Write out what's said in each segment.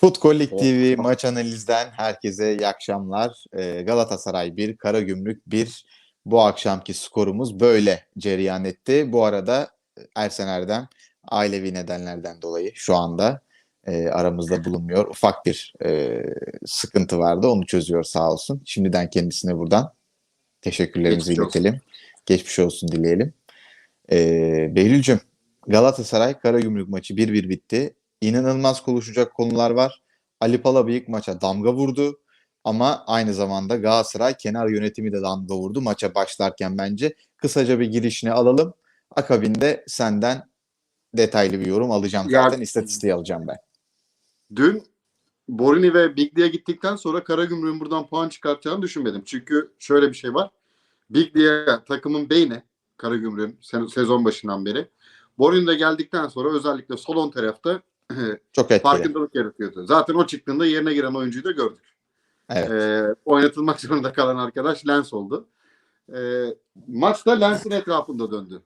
Futkolik Oh, TV maç analizden herkese iyi akşamlar. Ee, Galatasaray 1, Karagümrük 1. Bu akşamki skorumuz böyle cereyan etti. Bu arada Ersen Erdem ailevi nedenlerden dolayı şu anda e, aramızda bulunmuyor. Ufak bir e, sıkıntı vardı. Onu çözüyor sağ olsun. Şimdiden kendisine buradan teşekkürlerimizi Geçmiş olsun. iletelim. Geçmiş olsun dileyelim. Ee, Behlül'cüm Galatasaray Karagümrük maçı 1-1 bitti. İnanılmaz konuşacak konular var. Ali Palabıyık maça damga vurdu. Ama aynı zamanda Galatasaray kenar yönetimi de damga vurdu maça başlarken bence. Kısaca bir girişini alalım. Akabinde senden detaylı bir yorum alacağım Ya- zaten. istatistiği alacağım ben. Dün Borini ve Bigli'ye gittikten sonra Karagümrük'ün buradan puan çıkartacağını düşünmedim. Çünkü şöyle bir şey var. Bigli'ye takımın beyni Karagümrük'ün se- sezon başından beri. Borini de geldikten sonra özellikle sol ön tarafta Çok etkili. farkındalık yaratıyordu. Zaten o çıktığında yerine giren oyuncuyu da gördük. Evet. Ee, oynatılmak zorunda kalan arkadaş Lens oldu. Ee, maç da Lens'in etrafında döndü.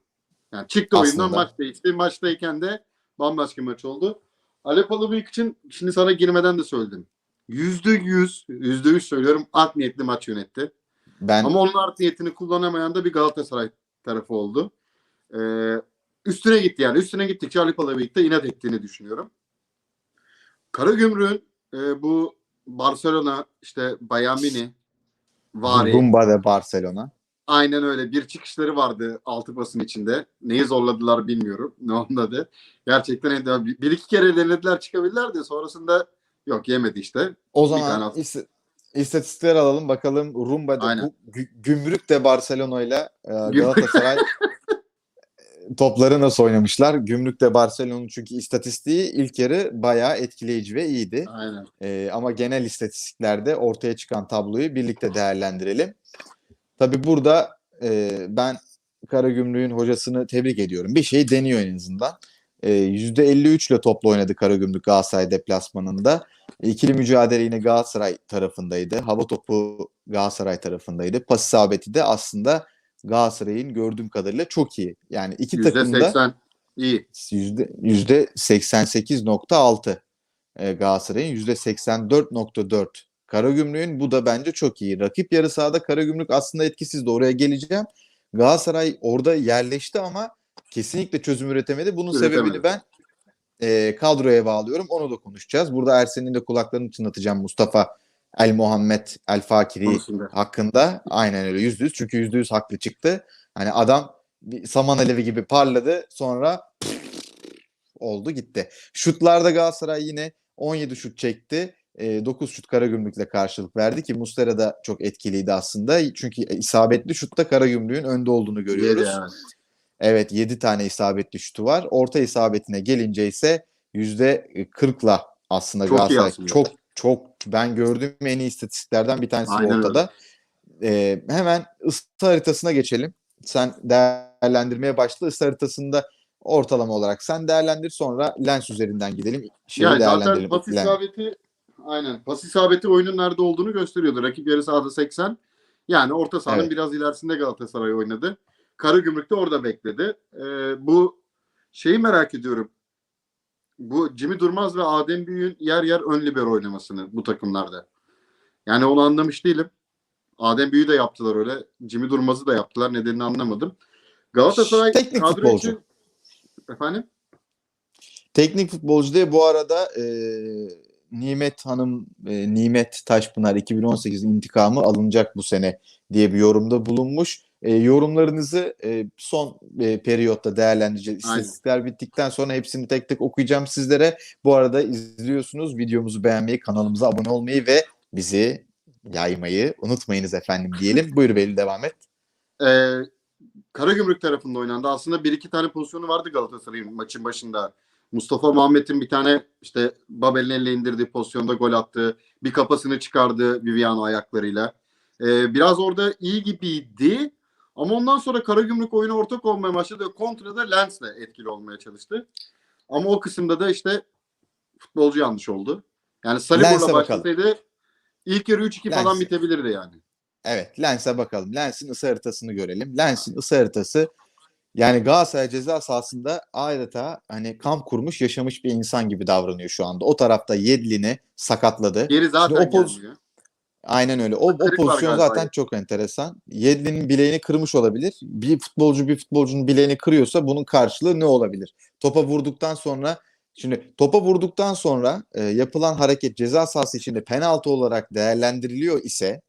Yani çıktı oyundan Aslında. maç değişti. Maçtayken de bambaşka maç oldu. Alep Alabıyık için şimdi sana girmeden de söyledim. Yüzde yüz, yüzde yüz söylüyorum art niyetli maç yönetti. ben Ama onun art niyetini kullanamayan da bir Galatasaray tarafı oldu. Ee, üstüne gitti yani. Üstüne gittikçe Ali Palabıyık da inat ettiğini düşünüyorum. Karagümrük'ün e, bu Barcelona işte Bayern Münih vari Gumba de Barcelona. aynen öyle bir çıkışları vardı altı basın içinde. Neyi zorladılar bilmiyorum. Ne onladı. Gerçekten en- bir iki kere denediler çıkabilirler de sonrasında yok yemedi işte. O zaman at. is- istatistikler alalım bakalım Rumba'da Aynen. bu Gü- Gümrük de Barcelona ile Galatasaray topları nasıl oynamışlar? Gümrük de Barcelona'nın çünkü istatistiği ilk yarı bayağı etkileyici ve iyiydi. Aynen. E, ama genel istatistiklerde ortaya çıkan tabloyu birlikte değerlendirelim. Tabii burada e, ben Karagümrük'ün hocasını tebrik ediyorum. Bir şey deniyor en azından. E, %53 ile topla oynadı Karagümrük Galatasaray deplasmanında. İkili mücadele yine Galatasaray tarafındaydı. Hava topu Galatasaray tarafındaydı. Pas isabeti de aslında Galatasaray'ın gördüğüm kadarıyla çok iyi. Yani iki Yüzde takım da seksen iyi. yüzde yüzde 88.6 e, Galatasaray'ın yüzde 84.4 Karagümrük'ün bu da bence çok iyi. Rakip yarı sahada Karagümrük aslında etkisiz de oraya geleceğim. Galatasaray orada yerleşti ama kesinlikle çözüm üretemedi. Bunun Üretemedi. sebebini ben e, kadroya bağlıyorum. Onu da konuşacağız. Burada Ersen'in de kulaklarını çınlatacağım Mustafa El Muhammed El Fakiri konusunda. hakkında. Aynen öyle yüzde yüz. Çünkü yüzde yüz haklı çıktı. Hani adam bir saman alevi gibi parladı. Sonra oldu gitti. Şutlarda Galatasaray yine 17 şut çekti. E, 9 şut Karagümrük'le karşılık verdi ki Mustera da çok etkiliydi aslında. Çünkü isabetli şutta Karagümrük'ün önde olduğunu görüyoruz. Yedi, evet. Evet 7 tane isabetli şutu var. Orta isabetine gelince ise %40'la aslında Çok Galatasaray aslında. çok çok ben gördüğüm en iyi istatistiklerden bir tanesi Aynen ortada. Ee, hemen ısı haritasına geçelim. Sen değerlendirmeye başla. Isı haritasında ortalama olarak sen değerlendir sonra lens üzerinden gidelim. Şeyi Yani zaten pas isabeti aynen. Pas isabeti oyunun nerede olduğunu gösteriyordu. Rakip yarı sahada 80. Yani orta sahanın Evet. biraz ilerisinde Galatasaray oynadı. Karagümrük de orada bekledi. Ee, bu şeyi merak ediyorum. Bu Jimmy Durmaz ve Adem Büyük'ün yer yer ön libero oynamasını bu takımlarda. Yani onu anlamış değilim. Adem Büyük'ü de yaptılar öyle. Jimmy Durmaz'ı da yaptılar. Nedenini anlamadım. Galatasaray Teknik futbolcu. için- Efendim? Teknik futbolcu diye bu arada e, Nimet Hanım, e, Nimet Taşpınar 2018 intikamı alınacak bu sene diye bir yorumda bulunmuş. E, yorumlarınızı e, son e, periyotta değerlendireceğiz. Aynen. İstatistikler bittikten sonra hepsini tek tek okuyacağım sizlere. Bu arada izliyorsunuz. Videomuzu beğenmeyi, kanalımıza abone olmayı ve bizi yaymayı unutmayınız efendim diyelim. Buyur Veli devam et. Ee, Karagümrük tarafında oynandı. Aslında bir iki tane pozisyonu vardı Galatasaray'ın maçın başında. Mustafa Muhammed'in bir tane işte Babel'in elle indirdiği pozisyonda gol attı. Bir kafasını çıkardı Viviano ayaklarıyla. Ee, biraz orada iyi gibiydi. Ama ondan sonra Karagümrük oyuna ortak olmaya başladı. Kontrada Lens'le etkili olmaya çalıştı. Ama o kısımda da işte futbolcu yanlış oldu. Yani Salibor'la başlasaydı ilk yarı 3-2 falan bitebilirdi yani. Evet Lens'e bakalım. Lens'in ısı haritasını görelim. Lens'in ısı haritası Yani Galatasaray ceza sahasında adeta hani kamp kurmuş yaşamış bir insan gibi davranıyor şu anda. O tarafta Yedlin'i sakatladı. Geri zaten o poz- gelmiyor. Aynen öyle. O, o pozisyon zaten çok enteresan. Yedlin'in bileğini kırmış olabilir. Bir futbolcu bir futbolcunun bileğini kırıyorsa bunun karşılığı ne olabilir? Topa vurduktan sonra şimdi topa vurduktan sonra e, yapılan hareket ceza sahası içinde penaltı olarak değerlendiriliyor ise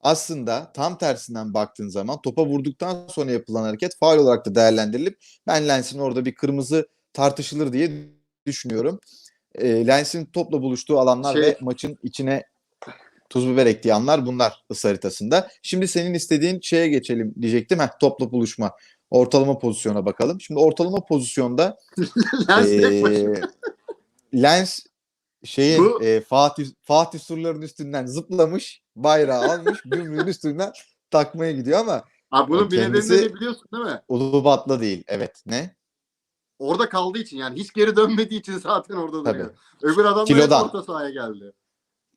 aslında tam tersinden baktığın zaman topa vurduktan sonra yapılan hareket faul olarak da değerlendirilip ben Lens'in orada bir kırmızı tartışılır diye düşünüyorum. E, Lens'in topla buluştuğu alanlar Şey- ve maçın içine tuz biber anlar bunlar ısı haritasında. Şimdi senin istediğin şeye geçelim diyecektim. Heh, topla buluşma. Ortalama pozisyona bakalım. Şimdi ortalama pozisyonda Lens eee, Lens şeyin Bu- eee, Fatih Fatih surların üstünden zıplamış, bayrağı almış, gümrüğün üstünden takmaya gidiyor ama Ha, bunun bir kendisi- nedenini de biliyorsun değil mi? Ulubatlı değil. Evet. Ne? Orada kaldığı için yani hiç geri dönmediği için zaten orada Tabii. duruyor. Öbür adam da orta sahaya geldi.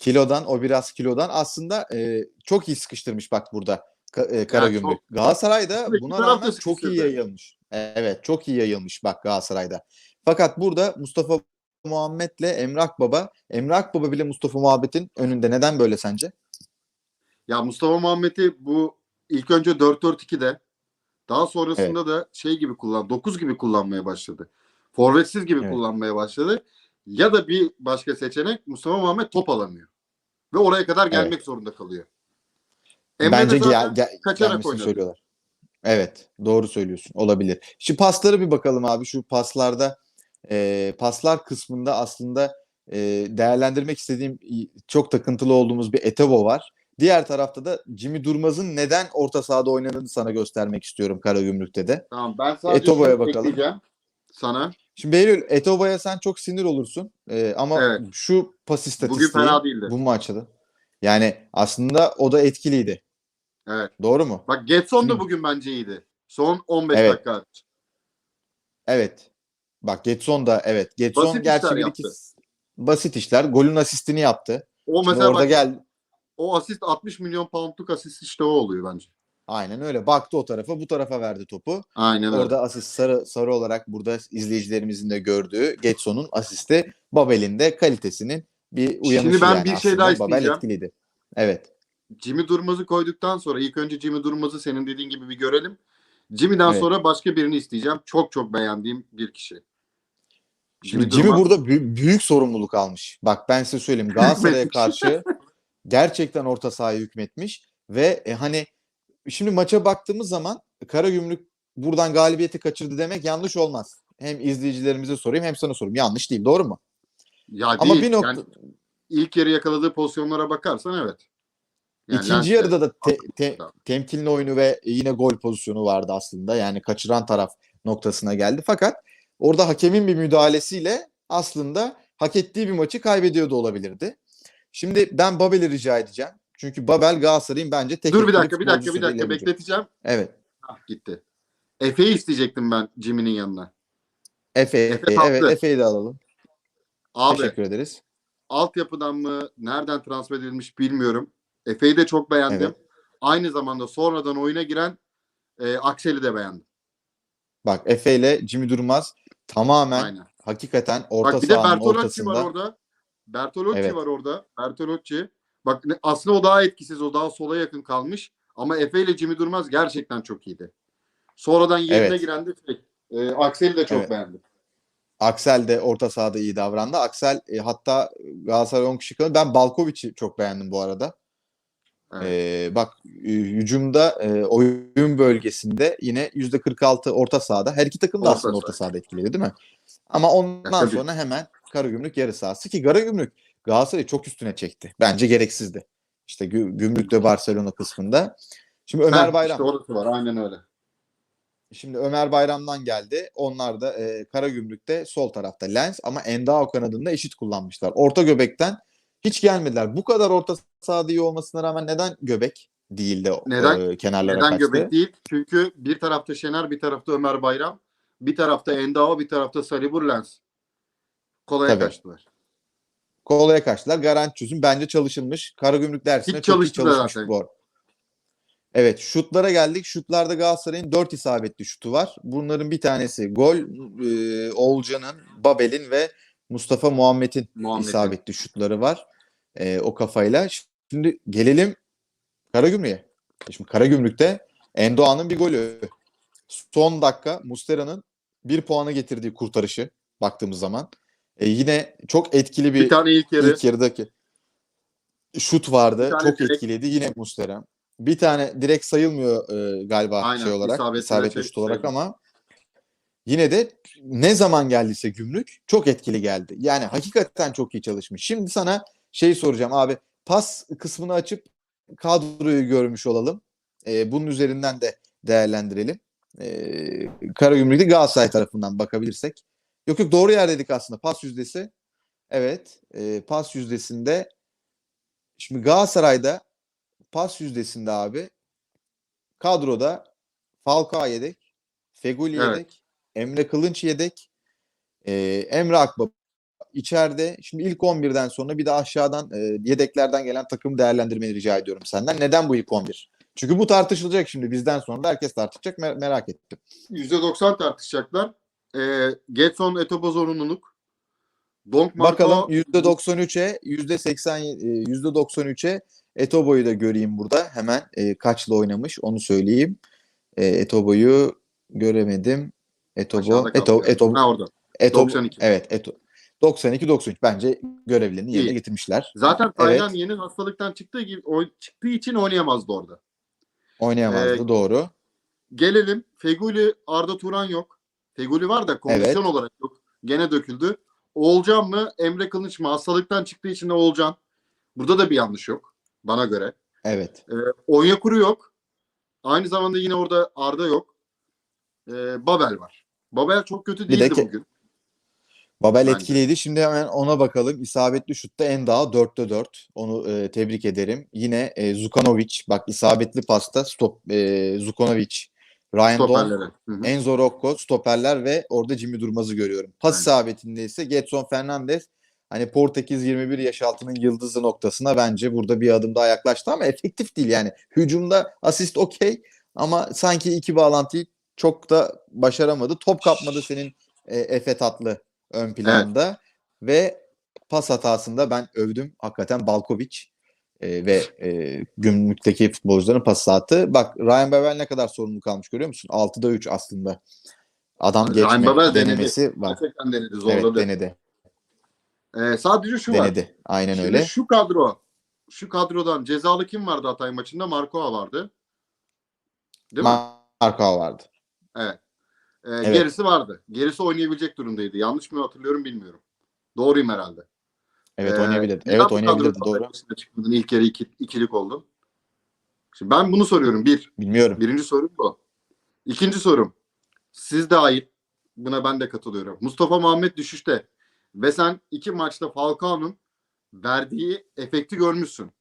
Kilodan o biraz kilodan aslında eee, çok iyi sıkıştırmış bak burada Ka- eee, çok- Karagümrük. Galatasaray'da buna rağmen çok iyi yayılmış. Evet çok iyi yayılmış bak Galatasaray'da. Fakat burada Mustafa Muhammed'le Emrah Baba, Emrah Baba bile Mustafa Muhammed'in önünde. Neden böyle sence? Ya Mustafa Muhammed'i bu ilk önce 4-4-2'de daha sonrasında da şey gibi kullan 9 gibi kullanmaya başladı. Forvetsiz gibi Evet. kullanmaya başladı. Ya da bir başka seçenek Mustafa Muhammed top alamıyor. Ve oraya kadar gelmek zorunda kalıyor. Emre Bence gel, gel, kaçarak oynadı. söylüyorlar. Evet, doğru söylüyorsun. Olabilir. Şu paslara bir bakalım abi. Şu paslarda e, paslar kısmında aslında e, değerlendirmek istediğim çok takıntılı olduğumuz bir Etebo var. Diğer tarafta da Jimmy Durmaz'ın neden orta sahada oynadığını sana göstermek istiyorum Karagümrük'te de. Tamam ben sadece Etobo'ya bakalım. sana. Şimdi Behlül Etobo'ya sen çok sinir olursun. E, ama Evet. şu pas istatistiği fena değildi. bu maçta. Yani aslında o da etkiliydi. Evet. Doğru mu? Bak Getson da bugün bence iyiydi. Son 15 Evet. dakika. Evet. Bak Getson da evet. Getson Basit gerçi işler bir iki basit işler. Golün asistini yaptı. O Şimdi mesela orada bak, gel o asist 60 milyon poundluk asist işte o oluyor bence. Aynen öyle. Baktı o tarafa, bu tarafa verdi topu. Aynen öyle. Orada asist sarı sarı olarak burada izleyicilerimizin de gördüğü Getson'un asisti Babel'in de kalitesinin bir uyanışı ben yani bir şey aslında. daha Babel isteyeceğim. etkiliydi. Evet. Jimmy Durmaz'ı koyduktan sonra ilk önce Jimmy Durmaz'ı senin dediğin gibi bir görelim. Jimmy'den Evet. sonra başka birini isteyeceğim. Çok çok beğendiğim bir kişi. Şimdi Jimmy Durmaz- burada bü- büyük sorumluluk almış. Bak ben size söyleyeyim Galatasaray'a karşı gerçekten orta sahaya hükmetmiş ve e, hani şimdi maça baktığımız zaman Karagümrük buradan galibiyeti kaçırdı demek yanlış olmaz. Hem izleyicilerimize sorayım hem sana sorayım. Yanlış değil, doğru mu? Ya Ama değil. bir nokta Yani ilk yarı yakaladığı pozisyonlara bakarsan evet. Yani ikinci Lens'te- yarıda da te- te- temkinli oyunu ve yine gol pozisyonu vardı aslında. Yani kaçıran taraf noktasına geldi. Fakat orada hakemin bir müdahalesiyle aslında hak ettiği bir maçı kaybediyor da olabilirdi. Şimdi ben Babel'i rica edeceğim. Çünkü Babel Galatasaray'ın bence tek Dur bir dakika bir dakika bir dakika bekleteceğim. Evet. Ah gitti. Efe'yi isteyecektim ben Jimmy'nin yanına. Efe, Efe evet haklı. Efe'yi de alalım. Abi Teşekkür ederiz. altyapıdan mı nereden transfer edilmiş bilmiyorum. Efe'yi de çok beğendim. Evet. Aynı zamanda sonradan oyuna giren e, Aksel'i de beğendim. Bak Efe ile Jimmy Durmaz tamamen Aynen. hakikaten orta Bak bir de sahanın Bertolocci ortasında. var orada. Bertolocci Evet. var orada. Bertolocci. Bak aslında o daha etkisiz. O daha sola yakın kalmış. Ama Efe ile Jimmy Durmaz gerçekten çok iyiydi. Sonradan yerine Evet. giren de şey, e, Aksel'i de çok Evet. beğendim. Aksel de orta sahada iyi davrandı. Aksel e, hatta Galatasaray 10 kişi kaldı. Ben Balkovic'i çok beğendim bu arada. Evet. Ee, bak e, hücumda e, oyun bölgesinde yine %46 orta sahada. Her iki takım da Orta aslında saha. orta sahada etkiledi değil mi? Ama ondan tabii. sonra hemen Karagümrük yarı sahası ki Karagümrük Galatasaray'ı çok üstüne çekti. Bence gereksizdi. İşte Gü- Gümrük'te Barcelona kısmında. Şimdi Ömer Heh, Bayram. işte orası var. Aynen öyle. Şimdi Ömer Bayram'dan geldi. Onlar da e, Karagümrük'te sol tarafta Lens ama Endao kanadında eşit kullanmışlar. Orta göbekten hiç gelmediler. Bu kadar orta sahada iyi olmasına rağmen neden göbek değil de Neden? e, kenarlara Neden kaçtı? göbek değil? Çünkü bir tarafta Şener, bir tarafta Ömer Bayram, bir tarafta Endao, bir tarafta Salibur Lens. Kolaya Tabii. kaçtılar. Kolaya kaçtılar. Garanti çözüm bence çalışılmış. Karagümrük dersine Hiç çok iyi çalışmış zaten. bu arada. Evet şutlara geldik. Şutlarda Galatasaray'ın 4 isabetli şutu var. Bunların bir tanesi gol e, Oğulcan'ın, Babel'in ve Mustafa Muhammed'in Muhammed'in. isabetli şutları var. E, o kafayla. Şimdi gelelim Karagümrük'e. Şimdi Karagümrük'te Endoğan'ın bir golü. Son dakika Mustera'nın bir puanı getirdiği kurtarışı baktığımız zaman. E, yine çok etkili bir, Bir tane ilk yarı. ilk yarıdaki şut vardı. Çok direkt- etkiliydi yine Mustera. Bir tane direkt sayılmıyor e, galiba Aynen, şey olarak, isabetli isabetli şey şut olarak ama yine de ne zaman geldiyse gümrük çok etkili geldi. Yani hakikaten çok iyi çalışmış. Şimdi sana şey soracağım abi. Pas kısmını açıp kadroyu görmüş olalım. E, bunun üzerinden de değerlendirelim. E, Karagümrük'te Galatasaray tarafından bakabilirsek. Yok yok doğru yer dedik aslında. Pas yüzdesi. Evet. e, pas yüzdesinde şimdi Galatasaray'da pas yüzdesinde abi kadroda Falcao yedek, Feguli Evet. yedek, Emre Kılınç yedek, e, Emre Akbaba içeride. Şimdi ilk 11'den sonra bir de aşağıdan e, yedeklerden gelen takım değerlendirmeni rica ediyorum senden. Neden bu ilk 11? Çünkü bu tartışılacak şimdi bizden sonra da herkes tartışacak Mer- merak ettim. %90 tartışacaklar. Ee, Getson Etobo zorunluluk. Donk Marco, Bakalım %93'e %80 e, %93'e Etobo'yu da göreyim burada. Hemen e, kaçla oynamış onu söyleyeyim. E, Etobo'yu göremedim. Etobo Aşağıda kaldı Eto yani. Eto Ha orada. Eto 92. Evet, Eto 92 93 bence görevlerini yerine İyi. getirmişler. Zaten Taylan Evet. yeni hastalıktan çıktığı gibi oy- çıktığı için oynayamazdı orada. Oynayamazdı Ee, doğru. Gelelim Feguli Arda Turan yok. Feguli var da kondisyon olarak yok. Gene döküldü. Oğulcan mı Emre Kılıç mı? Hastalıktan çıktığı için de Oğulcan. Burada da bir yanlış yok bana göre. Evet. Onyekuru yok. Aynı zamanda yine orada Arda yok. Ee, Babel var. Babel çok kötü de değildi ke- bugün. Babel Bence. etkiliydi. Şimdi hemen ona bakalım. İsabetli şutta en daha 4'te 4. Onu e, tebrik ederim. Yine e, Zukanovic. Bak isabetli pasta stop e, Zukanovic. Ryan Don. Enzo Rocco stoperler ve orada Jimmy Durmaz'ı görüyorum. Pas isabetinde ise Getson Fernandes hani Portekiz 21 yaş altının yıldızı noktasına bence burada bir adım daha yaklaştı ama efektif değil yani. Hücumda asist okey ama sanki iki bağlantıyı çok da başaramadı. Top kapmadı senin e, Efe Tatlı ön planda ve pas hatasında ben övdüm hakikaten Balkovic e, ve e, gümrükteki futbolcuların pas hatı. Bak Ryan Babel ne kadar sorumlu kalmış görüyor musun? 6'da 3 aslında. Adam Ryan geçme Babel denedi. denemesi var. Gerçekten denedi, Evet zorladı. denedi. Ee, sadece şu var. Denedi. Aynen Şimdi öyle. şu kadro, şu kadrodan cezalı kim vardı Hatay maçında? Markoa vardı. Değil mi? Marka vardı. Evet. Ee, Evet. Gerisi vardı. Gerisi oynayabilecek durumdaydı. Yanlış mı hatırlıyorum bilmiyorum. Doğruyum herhalde. Evet Ee, oynayabilirdi. neden Evet oynayabilirdi doğru. çıkmadın? İlk yarı iki, ikilik oldu. Şimdi ben bunu soruyorum. Bir. Bilmiyorum. Birinci sorum bu. İkinci sorum. Siz dahil. Buna ben de katılıyorum. Mustafa Muhammed düşüşte. Ve sen iki maçta Falcao'nun verdiği efekti görmüşsün.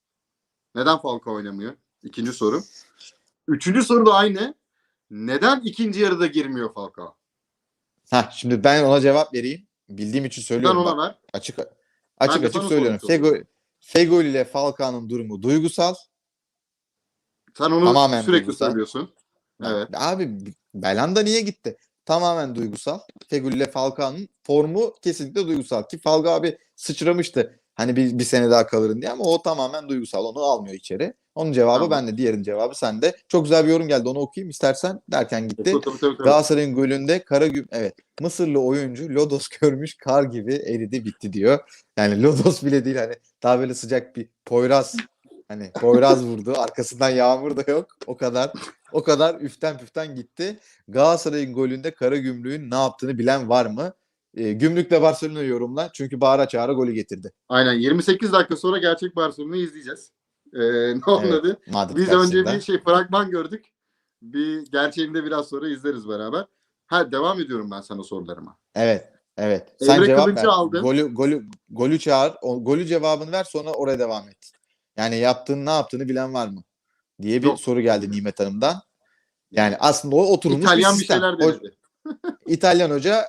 Neden Falcao oynamıyor? İkinci soru. Üçüncü soru da aynı. Neden ikinci yarıda girmiyor Falcao? Ha şimdi ben ona cevap vereyim. Bildiğim için Sen söylüyorum. ona bak. ver. Açık açık açık söylüyorum. sormuş Fego Fegoli ile Falcao'nun durumu duygusal. Sen onu Tamamen sürekli duygusal. söylüyorsun. Evet. Abi Belanda niye gitti? Tamamen duygusal. Feguli ile Falcao'nun formu kesinlikle duygusal. Ki Falcao abi sıçramıştı. Hani bir, bir sene daha kalırın diye ama o tamamen duygusal. Onu almıyor içeri. Onun cevabı Tamam. bende. Diğerinin cevabı sende. Çok güzel bir yorum geldi. Onu okuyayım istersen derken gitti. Tabii, tabii, tabii. Galatasaray'ın golünde Karagüm evet Mısırlı oyuncu Lodos görmüş kar gibi eridi bitti diyor. Yani Lodos bile değil hani daha böyle sıcak bir Poyraz hani Poyraz vurdu arkasından yağmur da yok. O kadar o kadar üften püften gitti. Galatasaray'ın golünde Karagümrük'ün ne yaptığını bilen var mı? E, Gümrük'le Barcelona yorumla. Çünkü bağıra çağıra golü getirdi. Aynen 28 dakika sonra gerçek Barcelona'yı izleyeceğiz. Ee, ne onun Evet, Biz önce bir şey fragman gördük. Bir gerçeğini de biraz sonra izleriz beraber. Ha devam ediyorum ben sana sorularıma. Evet. Evet. Sen Emre cevap Kılıç'ı ver. aldın. Golü, golü, golü çağır. O, golü cevabını ver sonra oraya devam et. Yani yaptığın ne yaptığını bilen var mı? Diye bir Yok. soru geldi Nimet Hanım'dan. Yani aslında o oturmuş İtalyan bir bir sistem. şeyler O- denedi. İtalyan hoca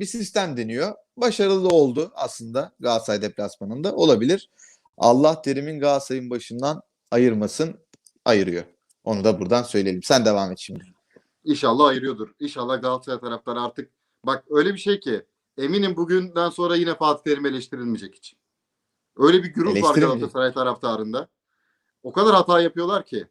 bir sistem deniyor. Başarılı oldu aslında Galatasaray deplasmanında. Olabilir. Allah Terim'in Galatasaray'ın başından ayırmasın. Ayırıyor. Onu da buradan söyleyelim. Sen devam et şimdi. İnşallah ayırıyordur. İnşallah Galatasaray taraftarı artık bak öyle bir şey ki eminim bugünden sonra yine Fatih Terim eleştirilmeyecek hiç. Öyle bir güruh var. Galatasaray taraftarında. O kadar hata yapıyorlar ki.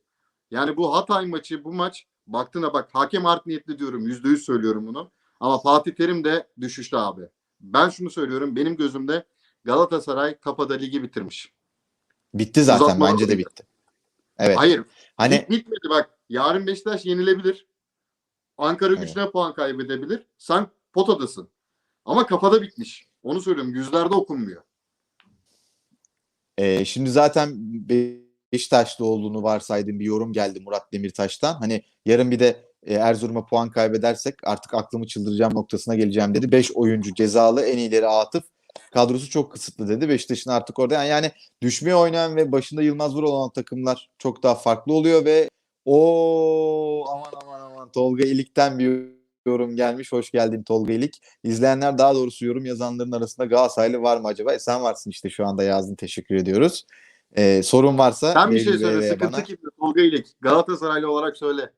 Yani bu Hatay maçı, bu maç baktığına bak hakem art niyetli diyorum. Yüzde yüz söylüyorum bunu. Ama Fatih Terim de düşüşte abi. Ben şunu söylüyorum. Benim gözümde Galatasaray kapada ligi bitirmiş. Bitti zaten. Uzatma Bence de bitti. Evet. Hayır. Hani bitmedi bak. Yarın Beşiktaş yenilebilir. Ankara Evet. güçüne puan kaybedebilir. Sen potadasın. Ama kafada bitmiş. Onu söylüyorum. Yüzlerde okunmuyor. Ee, şimdi zaten Beşiktaşlı olduğunu varsaydığım bir yorum geldi Murat Demirtaş'tan. Hani yarın bir de e, Erzurum'a puan kaybedersek artık aklımı çıldıracağım noktasına geleceğim dedi. 5 oyuncu cezalı en iyileri Atıf. Kadrosu çok kısıtlı dedi. Beşiktaş'ın artık orada yani, yani düşmeye oynayan ve başında Yılmaz Vural olan takımlar çok daha farklı oluyor ve o aman aman aman Tolga İlik'ten bir yorum gelmiş. Hoş geldin Tolga İlik. İzleyenler daha doğrusu yorum yazanların arasında Galatasaraylı var mı acaba? E, sen varsın işte şu anda yazdın. Teşekkür ediyoruz. Ee, sorun varsa Sen bir şey söyle. Sıkıntı bana. kimde? Tolga İlik. Galatasaraylı olarak söyle.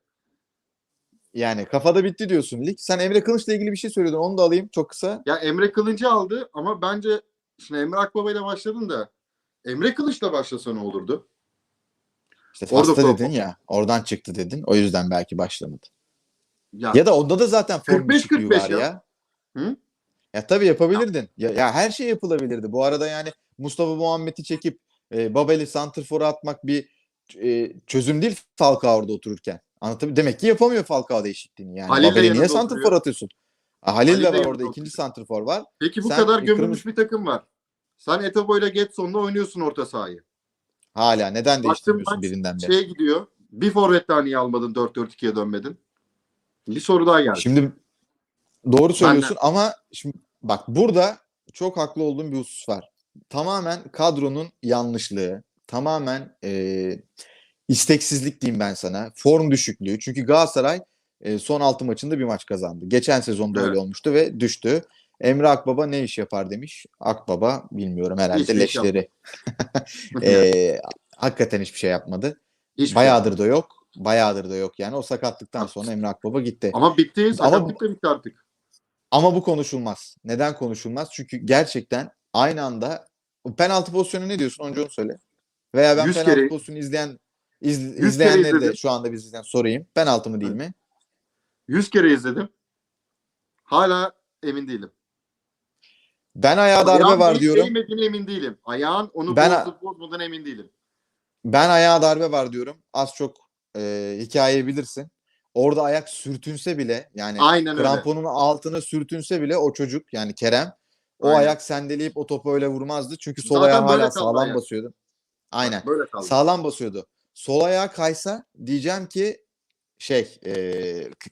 Yani kafada bitti diyorsun lig. Sen Emre Kılıç'la ilgili bir şey söylüyordun. Onu da alayım çok kısa. Ya Emre Kılıncı aldı ama bence şimdi Emre Akbaba ile başladın da Emre Kılıç'la başlasa ne olurdu? İşte Orada problem. dedin ya. Oradan çıktı dedin. O yüzden belki başlamadı. Ya, Ya da onda da zaten form 45 düşüklüğü 45 var ya. ya. Hı? Ya tabii yapabilirdin. Ya, ya her şey yapılabilirdi. Bu arada yani Mustafa Muhammed'i çekip e, Babel'i santrfora atmak bir e, çözüm değil Falcao orada otururken. Anlatabiliyor Demek ki yapamıyor Falcao değişikliğini yani. Halil Babel'i niye santrfor atıyorsun? Ha, Halil, Halil de var orada. oturuyor. ikinci santrfor var. Peki bu Sen kadar gömülmüş bir takım var. Sen Etebo ile Getson'la oynuyorsun orta sahayı. Hala neden değiştirmiyorsun birinden beri? Şeye gidiyor. Bir forvet daha niye almadın 4-4-2'ye dönmedin? Bir soru daha geldi. Şimdi doğru söylüyorsun ama şimdi bak burada çok haklı olduğum bir husus var. Tamamen kadronun yanlışlığı, tamamen e, isteksizlik diyeyim ben sana. Form düşüklüğü. Çünkü Galatasaray e, son 6 maçında bir maç kazandı. Geçen sezonda öyle Evet. olmuştu ve düştü. Emre Akbaba ne iş yapar demiş. Akbaba bilmiyorum herhalde Hiçbir leşleri. E, hakikaten hiçbir şey yapmadı. Hiçbir şey. Bayağıdır da yok. Bayağıdır da yok yani. O sakatlıktan sonra Emre Akbaba gitti. Ama bitti. Sakatlık da bitti artık. Ama bu konuşulmaz. Neden konuşulmaz? Çünkü gerçekten aynı anda penaltı pozisyonu ne diyorsun? Önce onu söyle. Veya ben penaltı kere- pozisyonu izleyen iz, izleyenleri de şu anda biz izleyen sorayım. Penaltı mı değil mi? 100 kere izledim. Hala emin değilim. Ben ayağa darbe Ayağın var diyorum. Değmediğine emin değilim. Ayağın onu Ben- bozdu bozmadan emin değilim. Ben ayağa darbe var diyorum. Az çok e, hikayeyi bilirsin. Orada ayak sürtünse bile yani Aynen öyle. kramponun altına sürtünse bile o çocuk yani Kerem o Aynen. ayak sendeleyip o topu öyle vurmazdı. Çünkü sol Zaten ayağı hala sağlam ayak. basıyordu. Aynen. Böyle kaldı. Sağlam basıyordu. Sol ayağı kaysa diyeceğim ki şey e,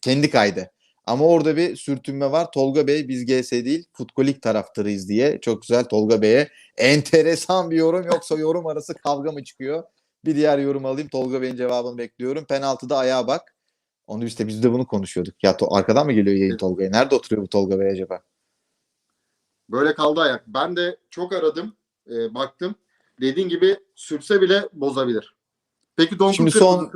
kendi kaydı. Ama orada bir sürtünme var. Tolga Bey biz GS değil futkolik taraftarıyız diye. Çok güzel Tolga Bey'e enteresan bir yorum yoksa yorum arası kavga mı çıkıyor? Bir diğer yorum alayım. Tolga Bey'in cevabını bekliyorum. Penaltıda ayağa bak. Onu işte biz de bunu konuşuyorduk. Ya to- arkadan mı geliyor yayın Tolga'ya? Nerede oturuyor bu Tolga Bey acaba? Böyle kaldı ayak. Ben de çok aradım. e, baktım. Dediğin gibi sürse bile bozabilir. Peki Donk'un Şimdi son-?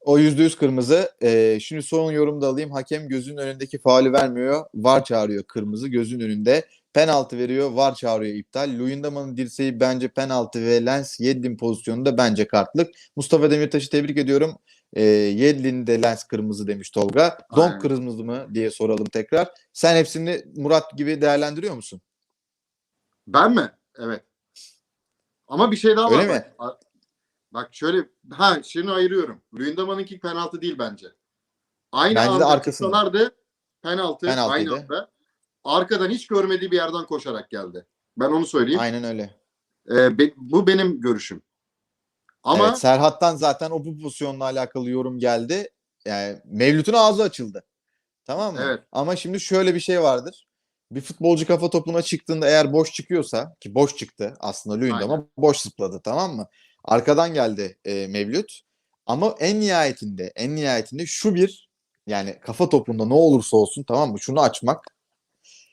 O yüzde yüz kırmızı. Ee, şimdi son yorum da alayım. Hakem gözün önündeki faulü vermiyor. VAR çağırıyor kırmızı gözün önünde. Penaltı veriyor. VAR çağırıyor iptal. Luyendama'nın dirseği bence penaltı ve Lens Yedlin pozisyonunda bence kartlık. Mustafa Demirtaş'ı tebrik ediyorum. Ee, Yedlin de Lens kırmızı demiş Tolga. Donk Aynen. kırmızı mı diye soralım tekrar. Sen hepsini Murat gibi değerlendiriyor musun? Ben mi? Evet. Ama bir şey daha Öyle var. mi? Bak, şöyle ha şunu ayırıyorum. Luyendama'nınki penaltı değil bence. Aynı Bence de anda arkasında. çıksalardı penaltı Penaltıydı. aynı anda. Arkadan hiç görmediği bir yerden koşarak geldi. Ben onu söyleyeyim. Aynen öyle. Ee, be- bu benim görüşüm. Ama Evet, Serhat'tan zaten o bu pozisyonla alakalı yorum geldi. Yani Mevlüt'ün ağzı açıldı. Tamam mı? Evet. Ama şimdi şöyle bir şey vardır. Bir futbolcu kafa topuna çıktığında eğer boş çıkıyorsa ki boş çıktı aslında Luyendam ama boş zıpladı tamam mı? Arkadan geldi e, Mevlüt. Ama en nihayetinde en nihayetinde şu bir yani kafa topunda ne olursa olsun tamam mı? Şunu açmak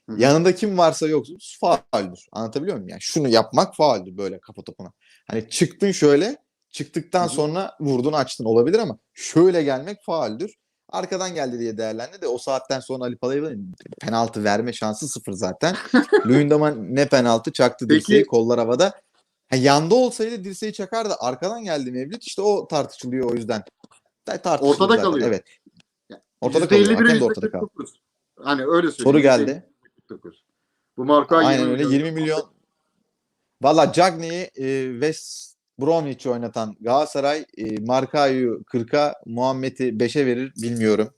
Hı yanında kim varsa yoksa fauldür. Anlatabiliyor muyum? Yani şunu yapmak fauldür böyle kafa topuna. Hani çıktın şöyle Çıktıktan Hı sonra vurdun açtın olabilir ama şöyle gelmek fauldür. Arkadan geldi diye değerlendi de o saatten sonra Ali Palabey'in penaltı verme şansı sıfır zaten. Luyendam'a ne penaltı çaktı dirseği kollar havada. Ha, yanda olsaydı dirseği çakardı. Arkadan geldi Mevlüt işte o tartışılıyor o yüzden. Tartışılıyor Ortada zaten, kalıyor. Evet. Ortada kalıyor. %51'e Hakem de ortada kalıyor. %49. Hani öyle söyleyeyim. Soru geldi. %49. Bu marka Aynen öyle 20 milyon. Valla Cagney'i e, West Bromwich'i oynatan Galatasaray e, Marka'yı 40'a Muhammed'i 5'e verir bilmiyorum.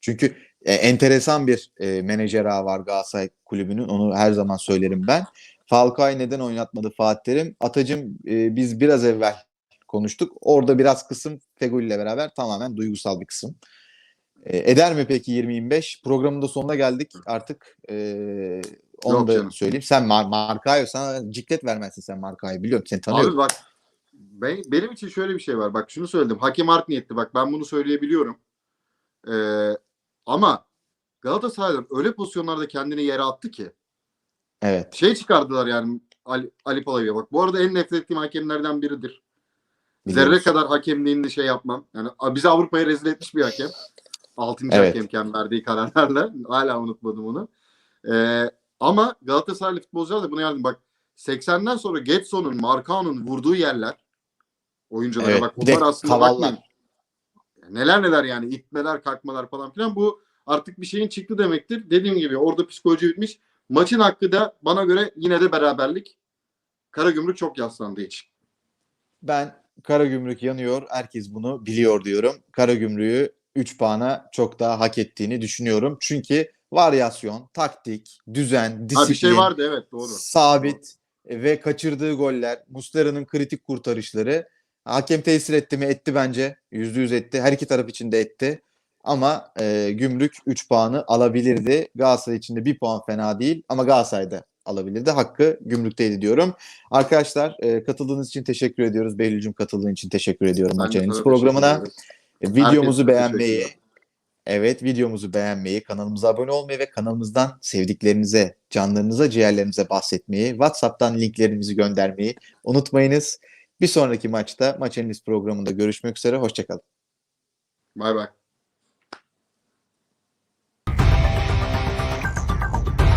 Çünkü e, enteresan bir e, menajer ağı var Galatasaray kulübünün. Onu her zaman söylerim ben. Falcao'yu neden oynatmadı Fatih Terim? Atacım e, biz biraz evvel konuştuk. Orada biraz kısım Feguli ile beraber tamamen duygusal bir kısım. E, eder mi peki 20-25? Programın da sonuna geldik. Artık e, onu Yok da canım. söyleyeyim. Sen Mar Markayo sana ciklet vermezsin sen Markayo biliyorum. Seni tanıyorum. Abi bak ben, benim için şöyle bir şey var. Bak şunu söyledim. Hakem art niyetli. Bak ben bunu söyleyebiliyorum. Ee, ama Galatasaray'dan öyle pozisyonlarda kendini yere attı ki Evet. şey çıkardılar yani Ali, Ali Palay'a bak. Bu arada en nefret ettiğim hakemlerden biridir. biliyoruz. Zerre kadar hakemliğinde şey yapmam. Yani bizi Avrupa'ya rezil etmiş bir hakem. Altıncı Evet. hakemken verdiği kararlarla. Hala unutmadım onu. Ee, ama Galatasaraylı futbolcular da buna yardım. Bak 80'den sonra Getson'un, Marcao'nun vurduğu yerler oyunculara Evet, bak bunlar aslında kavallar. bakmayın. Neler neler yani itmeler, kalkmalar falan filan bu artık bir şeyin çıktı demektir. Dediğim gibi orada psikoloji bitmiş. Maçın hakkı da bana göre yine de beraberlik. Karagümrük çok yaslandığı için. Ben Karagümrük yanıyor. Herkes bunu biliyor diyorum. Karagümrük'ü 3 puana çok daha hak ettiğini düşünüyorum. Çünkü varyasyon, taktik, düzen, disiplin, Ha bir şey vardı evet doğru. sabit e, ve kaçırdığı goller, Muslera'nın kritik kurtarışları hakem tesir etti mi? Etti bence. %100 etti. Her iki taraf için de etti. Ama e, Gümrük 3 puanı alabilirdi. Galatasaray için de 1 puan fena değil ama Galatasaray'da alabilirdi. Hakkı Gümrük'teydi diyorum. Arkadaşlar e, katıldığınız için teşekkür ediyoruz. Behlül'cüm katıldığın için teşekkür ediyorum Maç teşekkür programına. E, Videomuzu beğenmeyi, evet videomuzu beğenmeyi, kanalımıza abone olmayı ve kanalımızdan sevdiklerinize, canlarınıza, ciğerlerinize bahsetmeyi, WhatsApp'tan linklerimizi göndermeyi unutmayınız. Bir sonraki maçta Maç Analiz programında görüşmek üzere. Hoşçakalın. Bay bay.